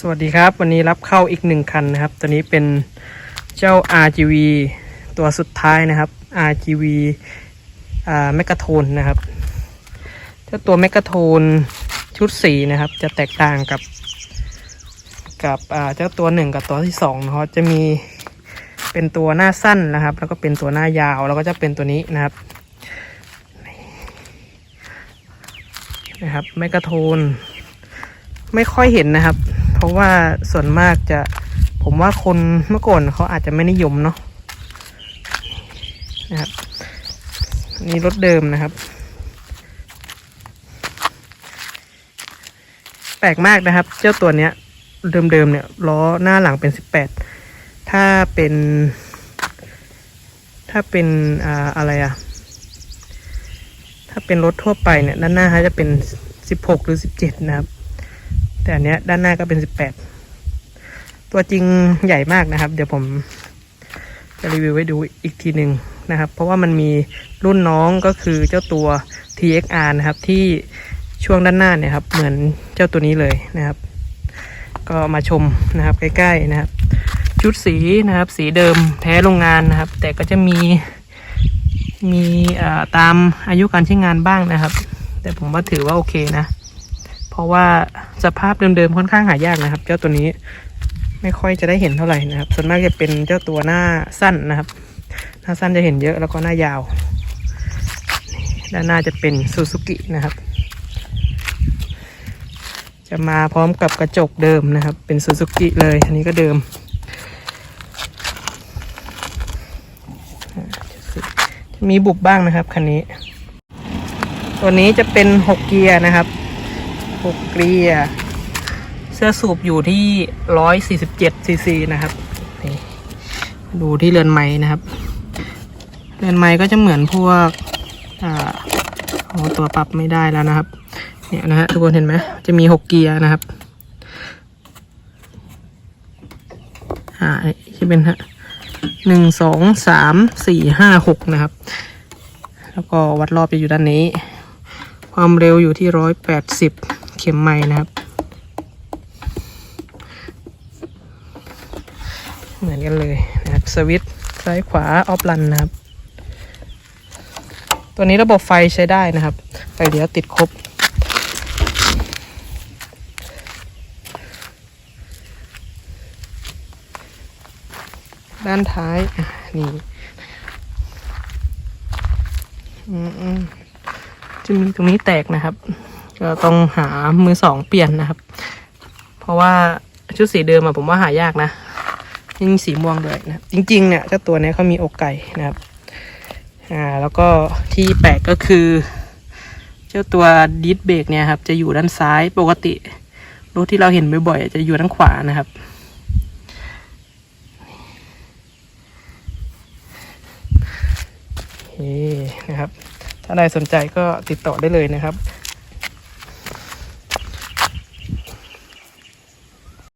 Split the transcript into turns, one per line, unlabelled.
สวัสดีครับ วันนี้รับเข้าอีกหนึ่งคันนะครับ ตัวนี้เป็นเจ้า RGV ตัวสุดท้ายนะครับ RGV อ่าแมกกาโทนนะครับเจ้าตัวแมกกาโทนชุดสีนะครับ จะแตกต่างกับ กับอ่าเจ้าตัวหนึ่งกับตัวที่สองนะครับ จะมีเป็นตัวหน้าสั้นนะครับ แล้วก็เป็นตัวหน้ายาวแล้วก็จะเป็นตัวนี้นะครับนะครับแมกกาโทนไม่ค่อยเห็นนะครับ ราะว่าส่วนมากจะผมว่าคนเมื่อก่อนเขาอาจจะไม่นิยมเนาะนะครับนี่รถเดิมนะครับ แปลกมากนะครับ เจ้าตัวเนี้ยเดิมๆเนี่ยล้อหน้าหลังเป็นสิบแปดถ้าเป็น ถ้าเป็นอ่าอะไรอะถ้าเป็นรถทั่วไปเนี่ยด้านหน้าจะเป็นสิบหกหรือสิบเจ็ดนะครับ แต่อันเนี้ยด้านหน้าก็เป็นสิบแปดตัวจริงใหญ่มากนะครับ เดี๋ยวผมจะรีวิวไว้ดูอีกทีหนึ่งนะครับ เพราะว่ามันมีรุ่นน้องก็คือเจ้าตัว TXR นะครับที่ช่วงด้านหน้าเนี่ยครับ เหมือนเจ้าตัวนี้เลยนะครับ ก็มาชมนะครับใกล้ๆนะครับ ชุดสีนะครับ สีเดิมแท้โรงงานนะครับ แต่ก็จะมีมีตามอายุการใช้งานบ้างนะครับ แต่ผมว่าถือว่าโอเคนะ เพราะว่าสภาพเดิมๆค่อนข้างหายากนะครับ เจ้าตัวนี้ไม่ค่อยจะได้เห็นเท่าไหร่นะครับ ส่วนมากจะเป็นเจ้าตัวหน้าสั้นนะครับ หน้าสั้นจะเห็นเยอะแล้วก็หน้ายาว ด้านหน้าจะเป็นซูซูกินะครับ จะมาพร้อมกับกระจกเดิมนะครับ เป็นซูซูกิเลย อันนี้ก็เดิมมีบุบบ้างนะครับคันนี้ ตัวนี้จะเป็นหกเกียร์นะครับ หกเกียร์เสื้อสูบอยู่ที่ร้อยสี่สิบเจ็ดซีซีนะครับดูที่เรือนไม้นะครับ เรือนไม้ก็จะเหมือนพวกอ่าโอ้ตัวปรับไม่ได้แล้วนะครับ เนี่ยนะฮะทุกคนเห็นไหมจะมีหกเกียร์นะครับ อ่าที่เป็นฮะหนึ่งสองสามสี่ห้าหกนะครับ แล้วก็วัดรอบจะอยู่ด้านนี้ ความเร็วอยู่ที่ร้อยแปดสิบ เข็มไม้นะครับ เหมือนกันเลยนะครับสวิตซ้ายขวาออฟลันนะครับ ตัวนี้ระบบไฟใช้ได้นะครับไฟเดียวติดครบด้านท้ายนี่จะมีตรงนี้แตกนะครับ ก็ต้องหามือสองเปลี่ยนนะครับ เพราะว่าชุดสีเดิมอะผมว่าหายากนะยิ่งสีม่วงด้วยนะครับจริงๆเนี่ยเจ้าตัวนี้เขามีอกไก่นะครับอ่าแล้วก็ที่แปลกก็คือ เจ้าตัวดิสเบรกเนี่ยครับ จะอยู่ด้านซ้ายปกติรถที่เราเห็นบ่อยๆจะอยู่ด้านขวานะครับโอเคนะครับ ถ้าใครสนใจก็ติดต่อได้เลยนะครับ